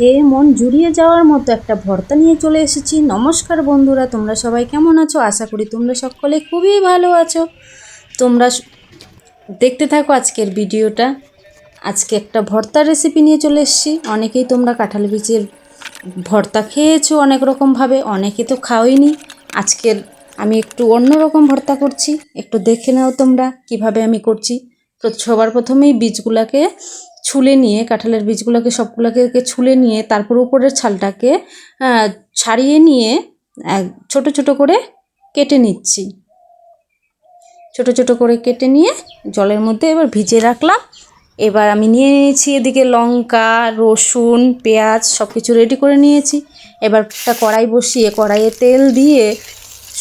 খেয়ে মন জুড়িয়ে যাওয়ার মতো একটা ভর্তা নিয়ে চলে এসেছি। নমস্কার বন্ধুরা, তোমরা সবাই কেমন আছো? আশা করি তোমরা সকলে খুবই ভালো আছো। তোমরা দেখতে থাকো আজকের ভিডিওটা। আজকে একটা ভর্তার রেসিপি নিয়ে চলে এসেছি। অনেকেই তোমরা কাঁঠাল বীজের ভর্তা খেয়েছো অনেক রকমভাবে, অনেকে তো খাওইনি। আজকের আমি একটু অন্যরকম ভর্তা করছি। একটু দেখে নাও তোমরা কীভাবে আমি করছি। তো সবার প্রথমেই বীজগুলোকে ছুলে নিয়ে, কাঁঠালের বীজগুলোকে সবগুলোকে ছুলে নিয়ে, তারপর উপরের ছালটাকে ছাড়িয়ে নিয়ে ছোট ছোট করে কেটে নিচ্ছি। ছোট ছোট করে কেটে নিয়ে জলের মধ্যে এবার ভিজে রাখলাম। এবার আমি নিয়ে নিয়েছি এদিকে লঙ্কা, রসুন, পেঁয়াজ সব কিছু রেডি করে নিয়েছি। এবার একটা কড়াই বসিয়ে, কড়াইয়ে তেল দিয়ে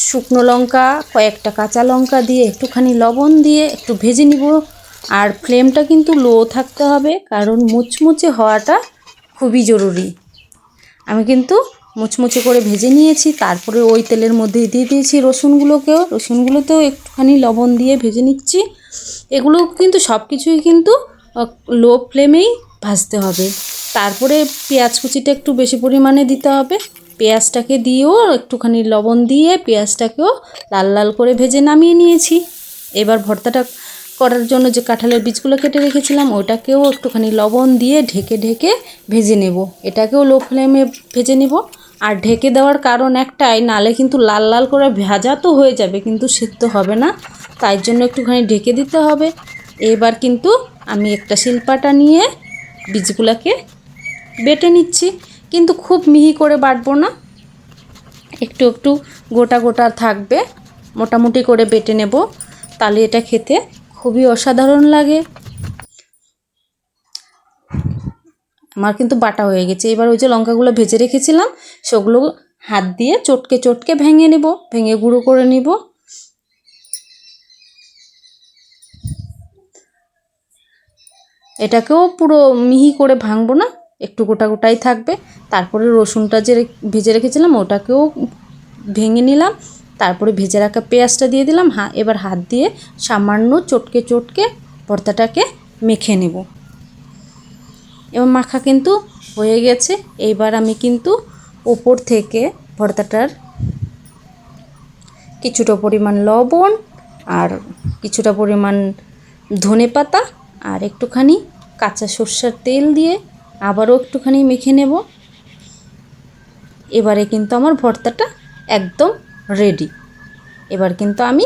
শুকনো লঙ্কা, কয়েকটা কাঁচা লঙ্কা দিয়ে একটুখানি লবণ দিয়ে একটু ভেজে নিব। আর ফ্লেমটা কিন্তু লো থাকতে হবে, কারণ মুচমুচে হওয়াটা খুবই জরুরি। আমি কিন্তু মুচমুচে করে ভেজে নিয়েছি, তারপরে ওই তেলের মধ্যে দিয়ে দিয়েছি রসুনগুলোকেও। রসুনগুলোতেও একটুখানি লবণ দিয়ে ভেজে নিচ্ছি। এগুলো কিন্তু সব কিছুই কিন্তু লো ফ্লেমেই ভাজতে হবে। তারপরে পেঁয়াজ কুচিটা একটু বেশি পরিমাণে দিতে হবে। পেঁয়াজটাকে দিয়েও একটুখানি লবণ দিয়ে পেঁয়াজটাকেও লাল লাল করে ভেজে নামিয়ে নিয়েছি। এবার ভর্তাটা করার জন্য যে কাঁঠালের বীজগুলো কেটে রেখেছিলাম ওটাকেও একটুখানি লবণ দিয়ে ঢেকে ঢেকে ভেজে নেব। এটাকেও লো ফ্লেমে ভেজে নেব। আর ঢেকে দেওয়ার কারণ একটাই, নালে কিন্তু লাল লাল করে ভাজা তো হয়ে যাবে, কিন্তু সিদ্ধ হবে না। তাই জন্য একটুখানি ঢেকে দিতে হবে। এবার কিন্তু আমি একটা শিল্পাটা নিয়ে বীজগুলোকে বেটে নিচ্ছি। কিন্তু খুব মিহি করে বাটবো না। একটু একটু গোটা গোটা থাকবে। মোটামুটি করে বেটে নেব। তাহলে এটা খেতে খুবই অসাধারণ লাগে। আমার কিন্তু বাটা হয়ে গেছে। এবার ওই যে লঙ্কাগুলো ভেজে রেখেছিলাম, সেগুলো হাত দিয়ে চটকে চটকে ভেঙে নেব, ভেঙে গুঁড়ো করে নিব। এটাকেও পুরো মিহি করে ভাঙবো না, একটু গোটা গোটাই থাকবে। তারপরে রসুনটা যে ভেজে রেখেছিলাম, ওটাকেও ভেঙে নিলাম। তারপরে ভেজে রাখা পেঁয়াজটা দিয়ে দিলাম। হা, এবার হাত দিয়ে সামান্য চটকে চটকে ভর্তাটাকে মেখে নেব। এবার মাখা কিন্তু হয়ে গেছে। এইবার আমি কিন্তু ওপর থেকে ভর্তাটার কিছুটা পরিমাণ লবণ আর কিছুটা পরিমাণ ধনে পাতা আর একটুখানি কাঁচা সর্ষের তেল দিয়ে আবারও একটুখানি মেখে নেব। এবারে কিন্তু আমার ভর্তাটা একদম রেডি এবার কিন্তু আমি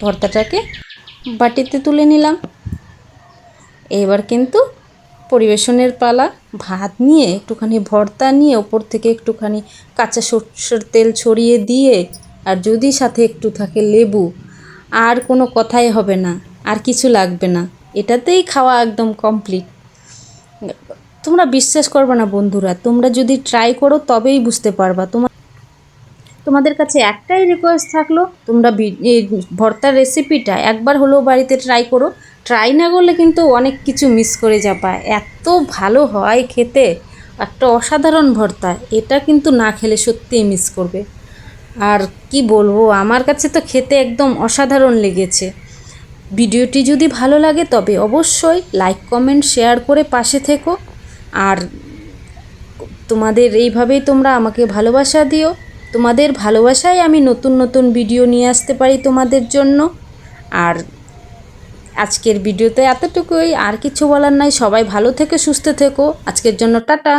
ভর্তাটাকে বাটিতে তুলে নিলাম। এবার কিন্তু পরিবেশনের পালা, ভাত নিয়ে একটুখানি ভর্তা নিয়ে ওপর থেকে একটুখানি কাঁচা সর্ষের তেল ছড়িয়ে দিয়ে, আর যদি সাথে একটু থাকে লেবু, আর কোনো কথাই হবে না, আর কিছু লাগবে না। এটাতেই খাওয়া একদম কমপ্লিট তোমরা বিশ্বাস করবে না বন্ধুরা, তোমরা যদি ট্রাই করো তবেই বুঝতে পারবা। তোমার তোমাদের কাছে একটাই রিকোয়েস্ট থাকল, তোমরা এই ভর্তার রেসিপিটা একবার হলেও বাড়িতে ট্রাই করো। ট্রাই না করলে কিন্তু অনেক কিছু মিস করে যাবা। এত ভালো হয় খেতে, একটা অসাধারণ ভর্তা, এটা কিন্তু না খেলে সত্যিই মিস করবে। আর কি বলব, আমার কাছে তো খেতে একদম অসাধারণ লেগেছে। ভিডিওটি যদি ভালো লাগে তবে অবশ্যই লাইক কমেন্ট শেয়ার করে পাশে থেকো। আর তোমাদের এইভাবেই তোমরা আমাকে ভালোবাসা দিও। তোমাদের ভালোবাসায় আমি নতুন নতুন ভিডিও নিয়ে আসতে পারি তোমাদের জন্য। আর আজকের ভিডিওতে এতটুকুই। আর কিছু বলার নাই। সবাই ভালো থেকে, সুস্থ থেকো। আজকের জন্য টাটা।